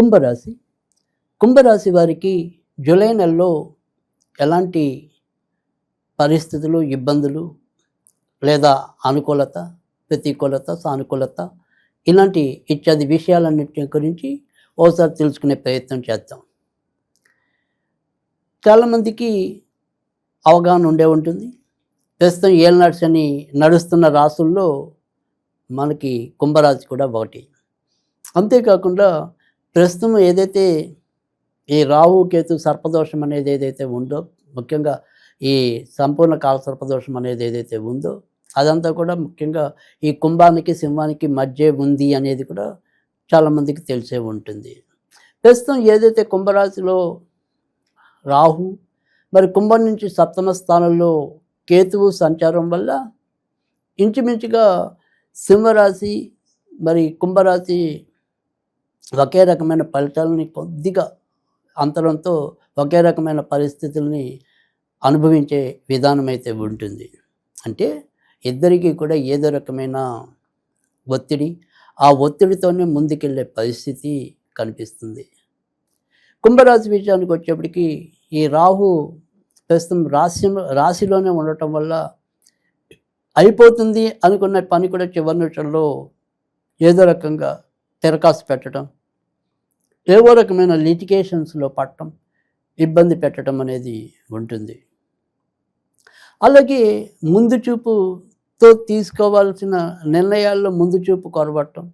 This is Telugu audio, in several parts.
కుంభరాశి. కుంభరాశి వారికి జూలై నెలలో ఎలాంటి పరిస్థితులు ఇబ్బందులు లేదా అనుకూలత ప్రతికూలత సానుకూలత ఇలాంటి ఇత్యాది విషయాలన్నింటి గురించి ఓసారి తెలుసుకునే ప్రయత్నం చేద్దాం. చాలామందికి అవగాహన ఉండే ఉంటుంది. ప్రస్తుతం ఏళ్ళనాడ్స్ అని నడుస్తున్న రాసుల్లో మనకి కుంభరాశి కూడా ఒకటి. అంతేకాకుండా ప్రస్తుతం ఏదైతే ఈ రాహు కేతు సర్పదోషం అనేది ఏదైతే ఉందో ముఖ్యంగా ఈ సంపూర్ణ కాల సర్పదోషం అనేది ఏదైతే ఉందో అదంతా కూడా ముఖ్యంగా ఈ కుంభానికి సింహానికి మధ్య ఉంది అనేది కూడా చాలామందికి తెలిసే ఉంటుంది. ప్రస్తుతం ఏదైతే కుంభరాశిలో రాహు మరి కుంభం నుంచి సప్తమ స్థానంలో కేతువు సంచారం వల్ల ఇంచుమించుగా సింహరాశి మరి కుంభరాశి ఒకే రకమైన ఫలితాలని కొద్దిగా అంతరంతో ఒకే రకమైన పరిస్థితుల్ని అనుభవించే విధానం అయితే ఉంటుంది. అంటే ఇద్దరికీ కూడా ఏదో రకమైన ఒత్తిడి ఆ ఒత్తిడితోనే ముందుకెళ్ళే పరిస్థితి కనిపిస్తుంది. కుంభరాశి విషయానికి వచ్చేప్పటికీ ఈ రాహు ప్రస్తుతం రాశి రాశిలోనే ఉండటం వల్ల అయిపోతుంది అనుకున్న పని కూడా చివరి నిమిషంలో ఏదో రకంగా తెరకాసు పెట్టడం ఏవో రకమైన లిటికేషన్స్లో పట్టడం ఇబ్బంది పెట్టడం అనేది ఉంటుంది. అలాగే ముందు చూపుతో తీసుకోవాల్సిన నిర్ణయాల్లో ముందు చూపు కొరవటం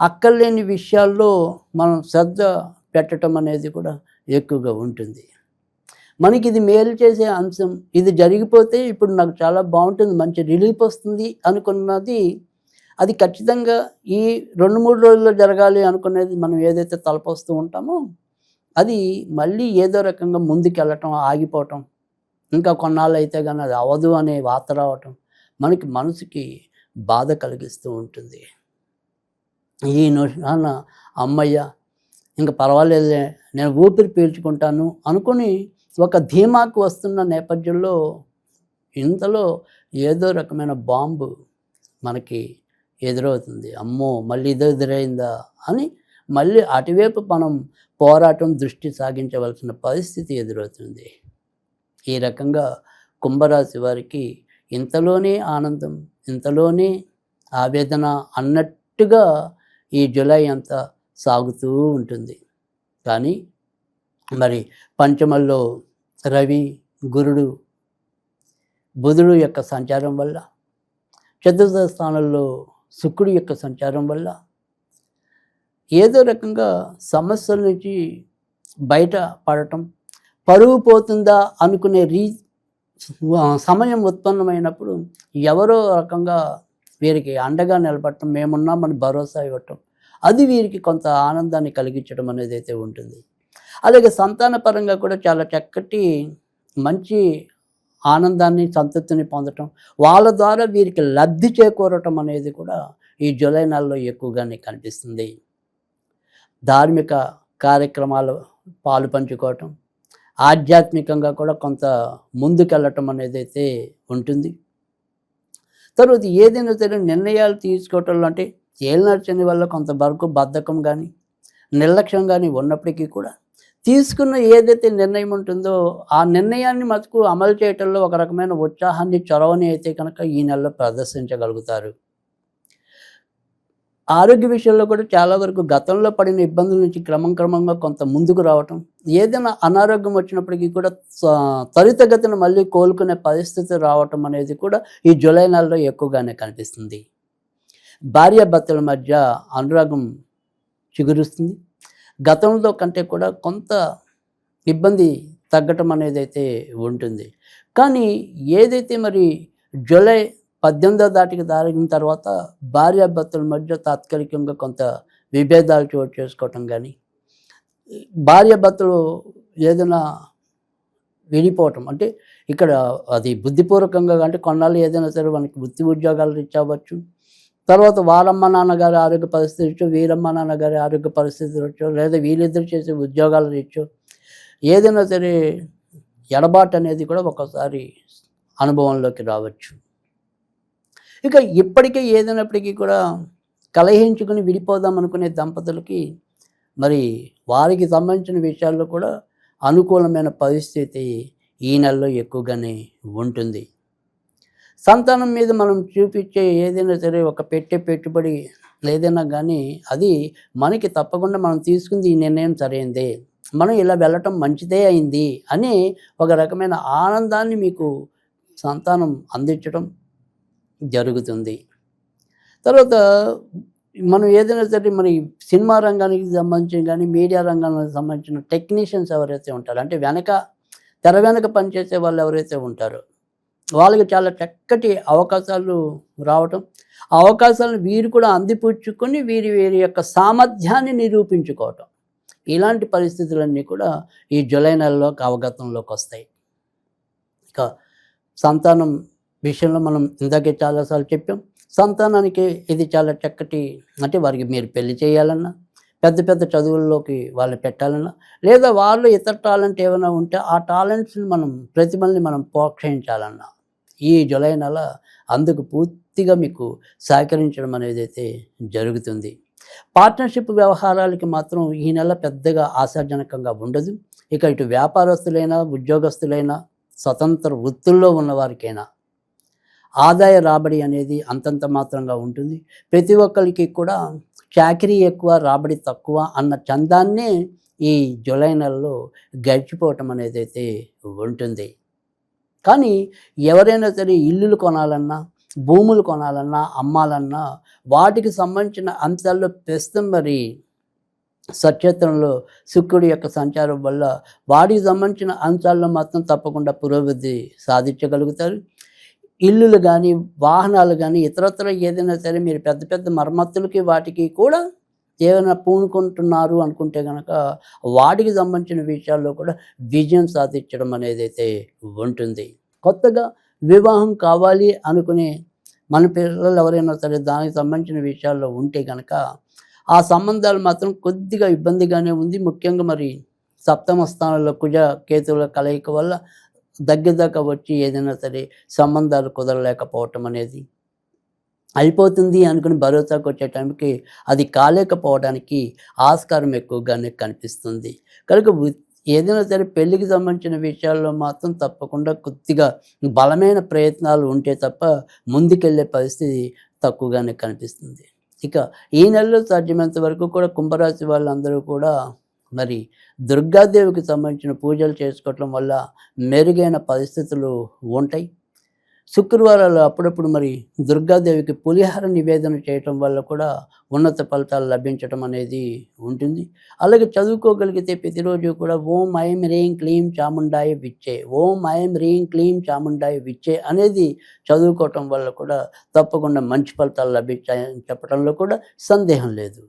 అక్కర్లేని విషయాల్లో మనం శ్రద్ధ పెట్టడం అనేది కూడా ఎక్కువగా ఉంటుంది. మనకి ఇది మేలు చేసే అంశం ఇది జరిగిపోతే ఇప్పుడు నాకు చాలా బాగుంటుంది మంచి రిలీఫ్ వస్తుంది అనుకున్నది అది ఖచ్చితంగా ఈ రెండు మూడు రోజుల్లో జరగాలి అనుకునేది మనం ఏదైతే తలపొస్తూ ఉంటామో అది మళ్ళీ ఏదో రకంగా ముందుకెళ్ళటం ఆగిపోవటం ఇంకా కొన్నాళ్ళు అయితే కానీ అది అవదు అనే వార్త రావటం మనకి మనసుకి బాధ కలిగిస్తూ ఉంటుంది. ఈ నాన్న అమ్మయ్య ఇంకా పర్వాలేదులే నేను ఊపిరి పీల్చుకుంటాను అనుకుని ఒక ధీమాకు వస్తున్న నేపథ్యంలో ఇంతలో ఏదో రకమైన బాంబు మనకి ఎదురవుతుంది. అమ్మో మళ్ళీ ఇదో ఎదురైందా అని మళ్ళీ అటువైపు మనం పోరాటం దృష్టి సాగించవలసిన పరిస్థితి ఎదురవుతుంది. ఈ రకంగా కుంభరాశి వారికి ఇంతలోనే ఆనందం ఇంతలోనే ఆవేదన అన్నట్టుగా ఈ జూలై అంతా సాగుతూ ఉంటుంది. కానీ మరి పంచమల్లో రవి గురుడు బుధుడు యొక్క సంచారం వల్ల చతుర్థ స్థానంలో శుక్రుడి యొక్క సంచారం వల్ల ఏదో రకంగా సమస్యల నుంచి బయట పడటం పరువు పోతుందా అనుకునే రీ సమయం ఉత్పన్నమైనప్పుడు ఎవరో రకంగా వీరికి అండగా నిలబడటం మేమున్నామని భరోసా ఇవ్వటం అది వీరికి కొంత ఆనందాన్ని కలిగించడం అనేది అయితే ఉంటుంది. అలాగే సంతాన పరంగా కూడా చాలా చక్కటి మంచి ఆనందాన్ని సంతృప్తిని పొందటం వాళ్ళ ద్వారా వీరికి లబ్ధి చేకూరటం అనేది కూడా ఈ జూలై నెలలో ఎక్కువగానే కనిపిస్తుంది. ధార్మిక కార్యక్రమాలు పాలు పంచుకోవటం ఆధ్యాత్మికంగా కూడా కొంత ముందుకెళ్ళటం అనేది అయితే ఉంటుంది. తర్వాత ఏదైనా సరే నిర్ణయాలు తీసుకోవటంలో అంటే ఏలినర్చని వల్ల కొంతవరకు బద్ధకం కానీ నిర్లక్ష్యం కానీ ఉన్నప్పటికీ కూడా తీసుకున్న ఏదైతే నిర్ణయం ఉంటుందో ఆ నిర్ణయాన్ని మటుకు అమలు చేయటంలో ఒక రకమైన ఉత్సాహాన్ని చొరవని అయితే కనుక ఈ నెలలో ప్రదర్శించగలుగుతారు. ఆరోగ్య విషయంలో కూడా చాలా వరకు గతంలో పడిన ఇబ్బందుల నుంచి క్రమం క్రమంగా కొంత ముందుకు రావటం ఏదైనా అనారోగ్యం వచ్చినప్పటికీ కూడా స- త్వరితగతిన మళ్ళీ కోలుకునే పరిస్థితి రావటం అనేది కూడా ఈ జూలై నెలలో ఎక్కువగానే కనిపిస్తుంది. భార్యాభర్తల మధ్య అనురాగం చిగురుస్తుంది. గతంలో కంటే కూడా కొంత ఇబ్బంది తగ్గటం అనేది అయితే ఉంటుంది. కానీ ఏదైతే మరి జూలై పద్దెనిమిదో దాటికి దారిన తర్వాత భార్యాభర్తల మధ్య తాత్కాలికంగా కొంత విభేదాలు చోటు చేసుకోవటం కానీ భార్యాభర్తలు ఏదైనా విడిపోవటం అంటే ఇక్కడ అది బుద్ధిపూర్వకంగా అంటే కొన్నాళ్ళు ఏదైనా సరే మనకి వృత్తి ఉద్యోగాలు రీచ్ అవ్వచ్చు. తర్వాత వాళ్ళమ్మ నాన్నగారి ఆరోగ్య పరిస్థితి ఇచ్చు వీరమ్మ నాన్నగారి ఆరోగ్య పరిస్థితి ఇచ్చు లేదా వీళ్ళిద్దరు చేసే ఉద్యోగాలు ఇచ్చు. ఏదైనా సరే ఎడబాటు అనేది కూడా ఒకసారి అనుభవంలోకి రావచ్చు. ఇక ఇప్పటికే ఏదైనప్పటికీ కూడా కలహించుకుని విడిపోదాం అనుకునే దంపతులకి మరి వారికి సంబంధించిన విషయాల్లో కూడా అనుకూలమైన పరిస్థితి ఈ నెలలో ఎక్కువగానే ఉంటుంది. సంతానం మీద మనం చూపించే ఏదైనా సరే ఒక పెట్టే పెట్టుబడి ఏదైనా కానీ అది మనకి తప్పకుండా మనం తీసుకుంది ఈ నిర్ణయం సరైందే. మనం ఇలా వెళ్ళటం మంచిదే అయింది అని ఒక రకమైన ఆనందాన్ని మీకు సంతానం అందించడం జరుగుతుంది. తర్వాత మనం ఏదైనా సరే మరి సినిమా రంగానికి సంబంధించిన కానీ మీడియా రంగానికి సంబంధించిన టెక్నీషియన్స్ ఎవరైతే ఉంటారో అంటే వెనక తెర వెనక పనిచేసే వాళ్ళు ఎవరైతే ఉంటారో వాళ్ళకి చాలా చక్కటి అవకాశాలు రావటం ఆ అవకాశాలను వీరు కూడా అందిపుచ్చుకొని వీరి వీరి యొక్క సామర్థ్యాన్ని నిరూపించుకోవటం. ఇలాంటి పరిస్థితులన్నీ కూడా ఈ జూలై నెలలోకి అవగతంలోకి వస్తాయి. ఇక సంతానం విషయంలో మనం ఇందాకే చాలాసార్లు చెప్పాం. సంతానానికి ఇది చాలా చక్కటి అంటే వారికి మీరు పెళ్ళి చేయాలన్నా పెద్ద పెద్ద చదువుల్లోకి వాళ్ళు పెట్టాలన్నా లేదా వాళ్ళు ఇతర టాలెంట్ ఏమైనా ఉంటే ఆ టాలెంట్స్ని మనం ప్రతిభల్ని మనం ప్రోత్సహించాలన్నా ఈ జులై నెల అందుకు పూర్తిగా మీకు సహకరించడం అనేది అయితే జరుగుతుంది. పార్ట్నర్షిప్ వ్యవహారాలకి మాత్రం ఈ నెల పెద్దగా ఆశాజనకంగా ఉండదు. ఇక ఇటు వ్యాపారస్తులైనా ఉద్యోగస్తులైనా స్వతంత్ర వృత్తుల్లో ఉన్నవారికైనా ఆదాయ రాబడి అనేది అంతంత మాత్రంగా ఉంటుంది. ప్రతి ఒక్కరికి కూడా చాకరీ ఎక్కువ రాబడి తక్కువ అన్న చందాన్నే ఈ జూలై నెలలో గడిచిపోవటం అనేది అయితే ఉంటుంది. కానీ ఎవరైనా సరే ఇల్లులు కొనాలన్నా భూములు కొనాలన్నా అమ్మాలన్నా వాటికి సంబంధించిన అంశాల్లో ప్రస్తుతం మరి సక్షేత్రంలో శుక్రుడి యొక్క సంచారం వల్ల వాటికి సంబంధించిన అంశాల్లో మాత్రం తప్పకుండా పురోగతి సాధించగలుగుతారు. ఇల్లులు కానీ వాహనాలు కానీ ఇతరత్ర ఏదైనా సరే మీరు పెద్ద పెద్ద మరమ్మతులకి వాటికి కూడా ఏమైనా పూనుకుంటున్నారు అనుకుంటే కనుక వాటికి సంబంధించిన విషయాల్లో కూడా విజయం సాధించడం అనేది అయితే ఉంటుంది. కొత్తగా వివాహం కావాలి అనుకునే మన పిల్లలు ఎవరైనా సరే దానికి సంబంధించిన విషయాల్లో ఉంటే కనుక ఆ సంబంధాలు మాత్రం కొద్దిగా ఇబ్బందిగానే ఉంది. ముఖ్యంగా మరి సప్తమ స్థానంలో కుజ కేతువుల కలయిక వల్ల దగ్గర దాకా వచ్చి ఏదైనా సరే సంబంధాలు కుదరలేకపోవటం అనేది అయిపోతుంది అనుకుని భరోసాకు వచ్చే టైంకి అది కాలేకపోవడానికి ఆస్కారం ఎక్కువగానే కనిపిస్తుంది. కనుక ఏదైనా సరే పెళ్ళికి సంబంధించిన విషయాల్లో మాత్రం తప్పకుండా కొద్దిగా బలమైన ప్రయత్నాలు ఉంటే తప్ప ముందుకెళ్ళే పరిస్థితి తక్కువగానే కనిపిస్తుంది. ఇక ఈ నెలలో సాధ్యమైనంత వరకు కూడా కుంభరాశి వాళ్ళందరూ కూడా మరి దుర్గాదేవికి సంబంధించిన పూజలు చేసుకోవటం వల్ల మెరుగైన పరిస్థితులు ఉంటాయి. శుక్రవారాలు అప్పుడప్పుడు మరి దుర్గాదేవికి పులిహార నివేదన చేయటం వల్ల కూడా ఉన్నత ఫలితాలు లభించటం అనేది ఉంటుంది. అలాగే చదువుకోగలిగితే ప్రతిరోజు కూడా ఓం ఐం రీం క్లీం చాముండాయ విచ్చే ఓం ఐం రీం క్లీం చాముండాయ విచ్చే అనేది చదువుకోవటం వల్ల కూడా తప్పకుండా మంచి ఫలితాలు లభించాయని చెప్పడంలో కూడా సందేహం లేదు.